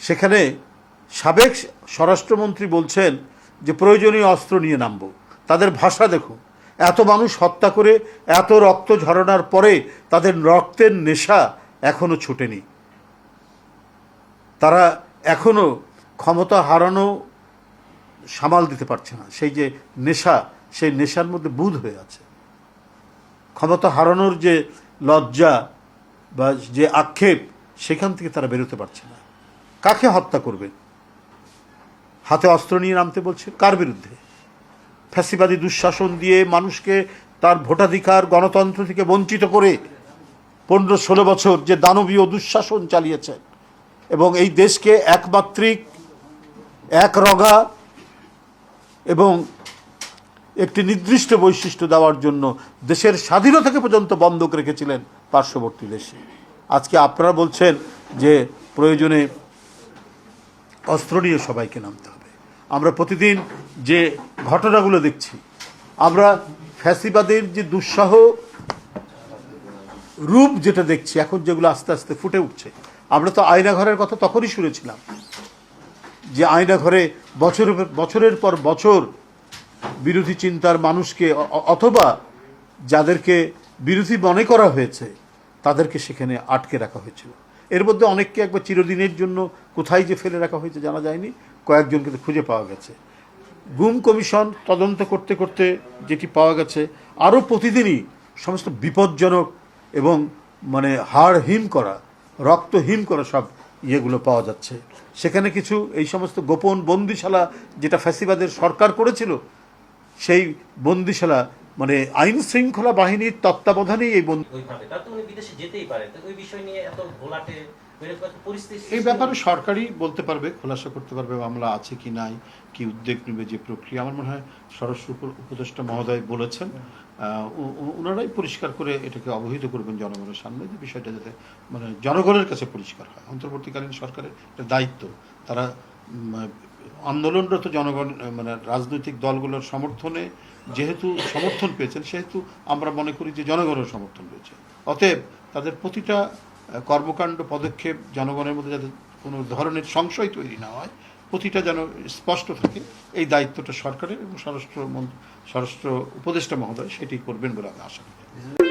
সেখানে সাবেক স্বরাষ্ট্রমন্ত্রী বলছেন যে প্রয়োজনীয় অস্ত্র নিয়ে নামবো। তাদের ভাষা দেখো এত মানুষ হত্যা করে, এত রক্ত ঝরনার পরে তাদের রক্তের নেশা এখনও ছুটেনি। তারা এখনও ক্ষমতা হারানো সামাল দিতে পারছে না। সেই যে নেশা, সেই নেশার মধ্যে বুধ হয়ে আছে। ক্ষমতা হারানোর যে লজ্জা বা যে আক্ষেপ, সেখান থেকে তারা বেরোতে পারছে না। কাকে হত্যা করবে? হাতে অস্ত্র নিয়ে নামতে বলছে কার বিরুদ্ধে? ফ্যাসিবাদী দুঃশাসন দিয়ে মানুষকে তার ভোটাধিকার, গণতন্ত্র থেকে বঞ্চিত করে পনেরো ষোলো বছর যে দানবীয় দুঃশাসন চালিয়েছেন এবং এই দেশকে একমাত্রিক, এক রগা এবং একটি নির্দিষ্ট বৈশিষ্ট্য দেওয়ার জন্য দেশের স্বাধীনতাকে পর্যন্ত বন্ধক রেখেছিলেন পার্শ্ববর্তী দেশে। আজকে আপনারা বলছেন যে প্রয়োজনে অস্ত্র নিয়ে সবাইকে নামতে হবে। আমরা প্রতিদিন যে ঘটনাগুলো দেখছি, আমরা ফ্যাসিবাদের যে দুঃসাহ রূপ যেটা দেখছি, এখন যেগুলো আস্তে আস্তে ফুটে উঠছে, আমরা তো আয়নাঘরের কথা তখনই শুনেছিলাম যে আয়নাঘরে বছরের বছরের পর বছর বিরোধী চিন্তার মানুষকে, অথবা যাদেরকে বিরোধী মনে করা হয়েছে, তাদেরকে সেখানে আটকে রাখা হয়েছিল। এর মধ্যে অনেককে একবার চিরদিনের জন্য কোথায় যে ফেলে রাখা হয়েছে জানা যায়নি, কয়েকজনকে তো খুঁজে পাওয়া গেছে। গুম কমিশন তদন্ত করতে করতে যেটি পাওয়া গেছে, আরও প্রতিদিনই সমস্ত বিপজ্জনক এবং মানে হাড় হিম করা রক্তহীন করা সব ইয়েগুলো পাওয়া যাচ্ছে। সেখানে কিছু এই সমস্ত গোপন বন্দিশালা যেটা ফ্যাসিবাদের সরকার করেছিল, সেই বন্দিশালা মানে আইন শৃঙ্খলা বাহিনীর তত্ত্বাবধানেই এই পরিস্থিতি এই ব্যাপারে সরকারই বলতে পারবে খোলাসা করতে পারবে মামলা আছে কি নাই কি উদ্যোগ নেবে যে প্রক্রিয়া। আমার মনে হয় উপ- উপদেষ্টা মহোদয় বলেছেন ওনারাই পরিষ্কার করে এটাকে অবহিত করবেন জনগণের সামনে যে বিষয়টা যাতে মানে জনগণের কাছে পরিষ্কার হয়। অন্তর্বর্তীকালীন সরকারের দায়িত্ব। তারা আন্দোলনরত জনগণ মানে রাজনৈতিক দলগুলোর সমর্থনে যেহেতু সমর্থন পেয়েছেন, সেহেতু আমরা মনে করি যে জনগণের সমর্থন পেয়েছে। অতএব তাদের প্রতিটা কর্মকাণ্ড, পদক্ষেপ জনগণের মধ্যে যাতে কোনো ধরনের সংশয় তৈরি না হয়, প্রতিটা যেন স্পষ্ট থাকে, এই দায়িত্বটা সরকারের এবং স্বরাষ্ট্র স্বরাষ্ট্র উপদেষ্টা মহোদয় সেটি করবেন বলে আমি আশা করি।